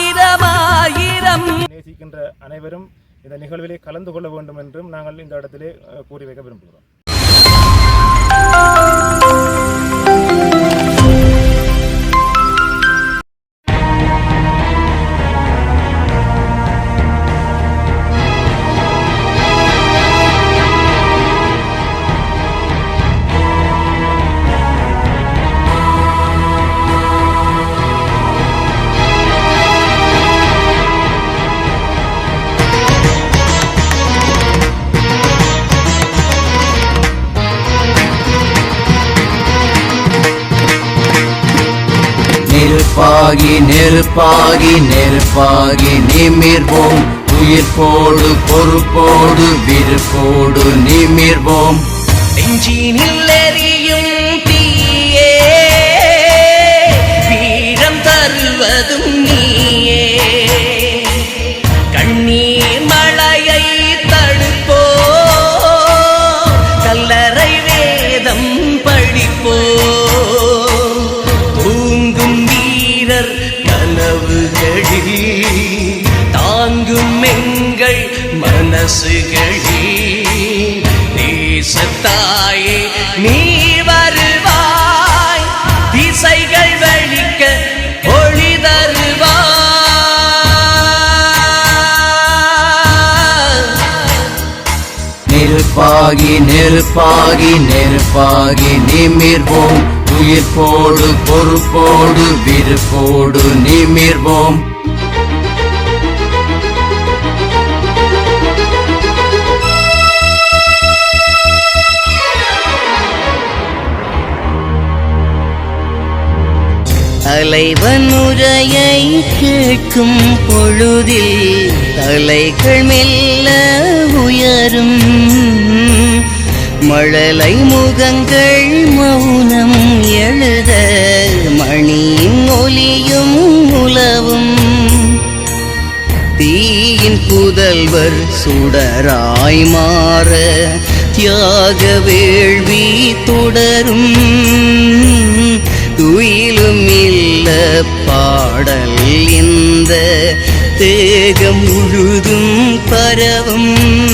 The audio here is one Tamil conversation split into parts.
ஆயிரமாயிரம். நேசிக்கின்ற அனைவரும் இந்த நிகழ்வில் கலந்து கொள்ள வேண்டும் என்றும் நாங்கள் இந்த இடத்திலே கூறி வைக்க விரும்புகிறோம். நெருப்பாகி நெருப்பாகி நெருப்பாகி நிமிர்வோம். உயிர்ப்போடு பொறுப்போடு விருப்போடு நிமிர்வோம். நெஞ்சினில் எரியும் தாயே நீ வருவாய். திசைகள் வழிக்க ஒளி தருவாய். நெருப்பாகி நெருப்பாகி நெருப்பாகி நிமிர்வோம். உயிர்ப்போடு பொறுப்போடு விருப்போடு நிமிர்வோம். தலைவன் உரையை கேட்கும் பொழுதில் தலைகள் மெல்ல உயரும். மழலை முகங்கள் மௌனம் எழுத மணியின் ஒலியும் உலவும். தீயின் புதல்வர் சுடராய் மாற தியாக வேள்வி தொடரும். துயிலும் இல்ல பாடல் இந்த தேகம் முழுதும் பரவும்.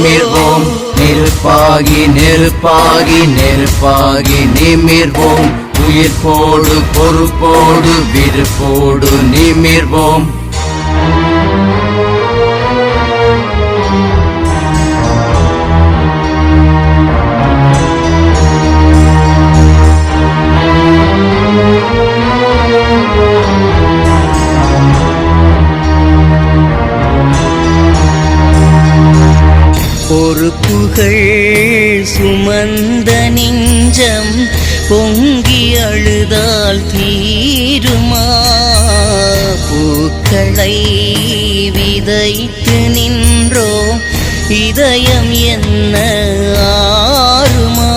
நிமிர்வோம். நெருப்பாகி நெருப்பாகி நெருப்பாகி நிமிர்வோம். உயிர் போடு பொறுப்போடு விருப்போடு நிமிர்வோம். பொறுப்புகள் சுமந்த நெஞ்சம் பொங்கி அழுதால் தீருமா? பூக்களை விதைத்து நின்றோ இதயம் என்ன ஆறுமா?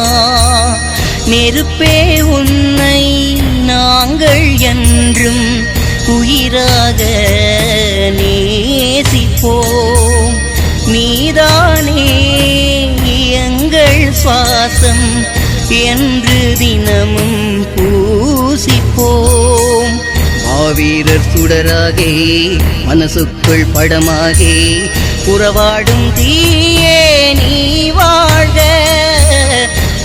நெருப்பே உன்னை நாங்கள் என்றும் உயிராக நேசிப்போ நீதானே எங்கள் சுவாசம் என்று தினமும் பூசிப்போம். மாவீரர் சுடராகே மனசுக்குள் படமாகே உறவாடும் தீயே நீ வாழ்க.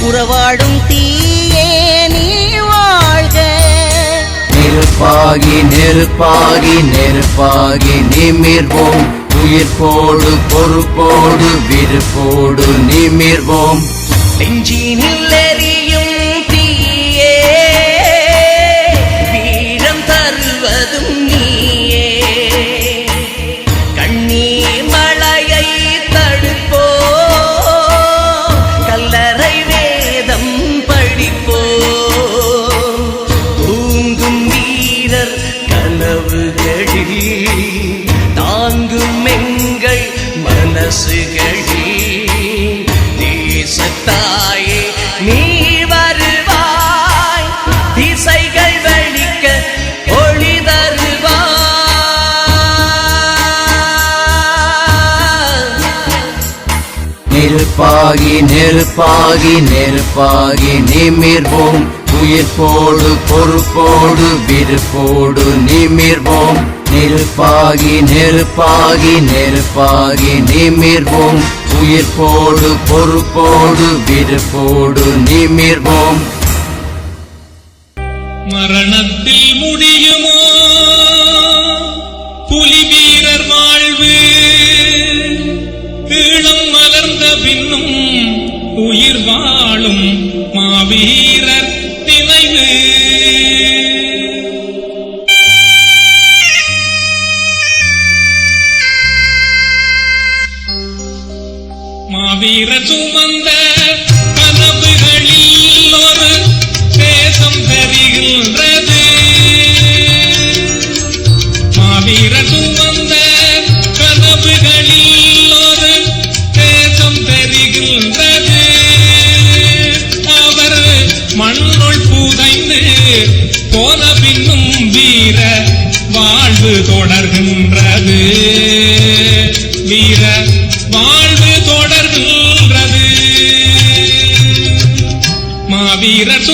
உறவாடும் தீயே நீ வாழ்க. நெருப்பாகி நெருப்பாகி நெருப்பாகி நிமிர்வோம். உயிர்ப்போடு பொறுப்போடு விருப்போடு நிமிர்வோம். நெஞ்சினில் எரியும் நெருப்பாகி நெருப்பாகி நெருப்பாகி நிமிர்வோம். உயிர்ப்போடு பொறுப்போடு விருப்போடு நிமிர்வோம். நெருப்பாகி நெருப்பாகி நெருப்பாகி நிமிர்வோம். உயிர்ப்போடு பொறுப்போடு விருப்போடு நிமிர்வோம். மரணத்தில் முடியுமோ? புலி வீரர் வாழ்வு பின்னும் உயிர் வாழும் மாவீர மாவீரர்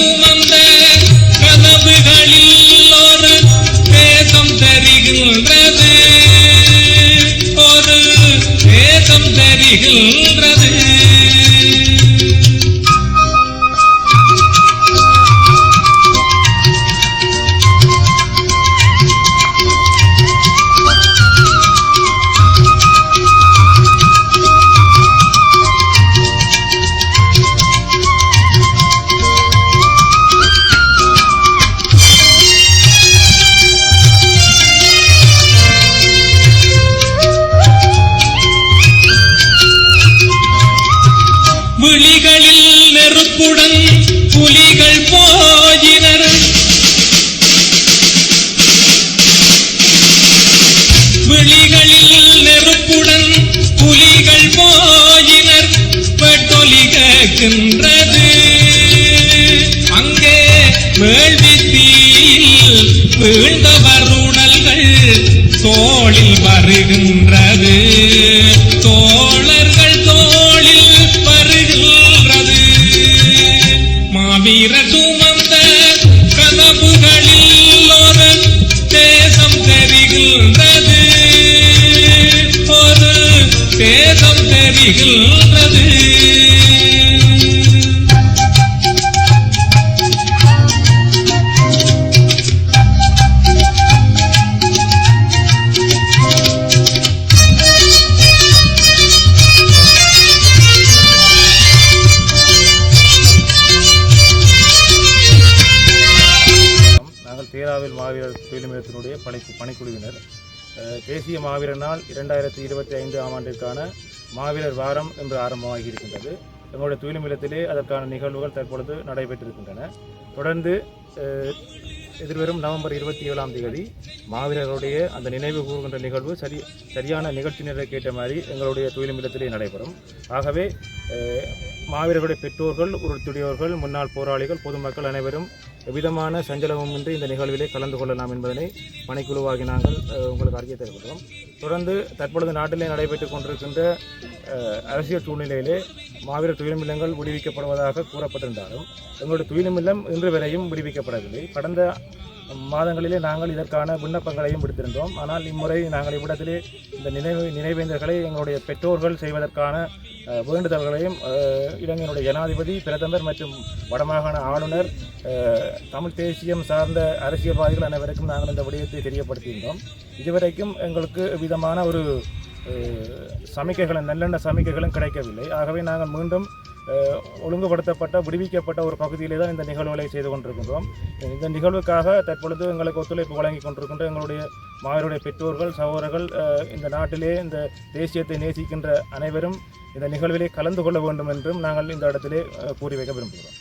இருக்கின்றது அங்கே வேள்வி தீயில் வீழ்ந்தவர் உடல்கள் தோளில் வருகின்றது. தோழர்கள் தோளில் வருகின்றது. மாவீர சுமந்த கதவுகளில் ஒரு தேசம் தெரிகின்றது. ஒரு தேசம் தெரிகின்றது பணிக்குழுவினர் தேசிய மாவீரர் நாள் இரண்டாயிரத்தி இருபத்தி ஐந்து ஆம் ஆண்டிற்கான மாவீரர் வாரம் என்று ஆரம்பமாகி இருக்கின்றது. எங்களுடைய தொழில்நிலையத்திலே அதற்கான நிகழ்வுகள் தற்பொழுது நடைபெற்றிருக்கின்றன. தொடர்ந்து எதிர்வரும் நவம்பர் இருபத்தி ஏழாம் தேதி மாவீரர்களுடைய அந்த நினைவு கூறுகின்ற நிகழ்வு சரி சரியான நிகழ்ச்சி நிலைக்கு ஏற்ற மாதிரி எங்களுடைய தொழில்நிலையத்திலே நடைபெறும். ஆகவே மாவீரர்களுடைய பெற்றோர்கள் உறுத்துடையோர்கள் முன்னாள் போராளிகள் பொதுமக்கள் அனைவரும் எவ்விதமான சஞ்சலமுமின்றி இந்த நிகழ்விலே கலந்து கொள்ளலாம் என்பதனை பணிக்குழுவாகி நாங்கள் உங்களுக்கு அறிக்கை தருகிறோம். தொடர்ந்து தற்பொழுது நாட்டிலே நடைபெற்றுக் கொண்டிருக்கின்ற அரசியல் சூழ்நிலையிலே மாவீரர் துயிலுமில்லங்கள் விடுவிக்கப்படுவதாக கூறப்பட்டிருந்தாலும் எங்களுடைய துயிலுமில்லம் இன்று வரையும் விடுவிக்கப்படவில்லை. கடந்த மாதங்களிலே நாங்கள் இதற்கான விண்ணப்பங்களையும் விடுத்திருந்தோம். ஆனால் இம்முறை நாங்கள் இவ்விடத்திலே இந்த நினைவு நினைவேந்தர்களை எங்களுடைய பெற்றோர்கள் செய்வதற்கான வேண்டுதல்களையும் இலங்கையினுடைய ஜனாதிபதி பிரதமர் மற்றும் வடமாகாண ஆளுநர் தமிழ் தேசியம் சார்ந்த அரசியல்வாதிகள் அனைவருக்கும் நாங்கள் இந்த விடயத்தை தெரியப்படுத்தியிருந்தோம். இதுவரைக்கும் எங்களுக்கு விதமான ஒரு சமிக்கைகளும் நல்லெண்ண சமிக்கைகளும் கிடைக்கவில்லை. ஆகவே நாங்கள் மீண்டும் ஒழுங்குபடுத்தப்பட்ட விடுவிக்கப்பட்ட ஒரு பகுதியிலே தான் இந்த நிகழ்வுகளை செய்து கொண்டிருக்கின்றோம். இந்த நிகழ்வுக்காக தற்பொழுது எங்களுக்கு ஒத்துழைப்பு வழங்கி கொண்டிருக்கின்ற எங்களுடைய மாவருடைய பெற்றோர்கள் சகோதரர்கள் இந்த நாட்டிலே இந்த தேசியத்தை நேசிக்கின்ற அனைவரும் இந்த நிகழ்விலே கலந்து கொள்ள வேண்டும் என்றும் நாங்கள் இந்த இடத்திலே கூறி வைக்க விரும்புகிறோம்.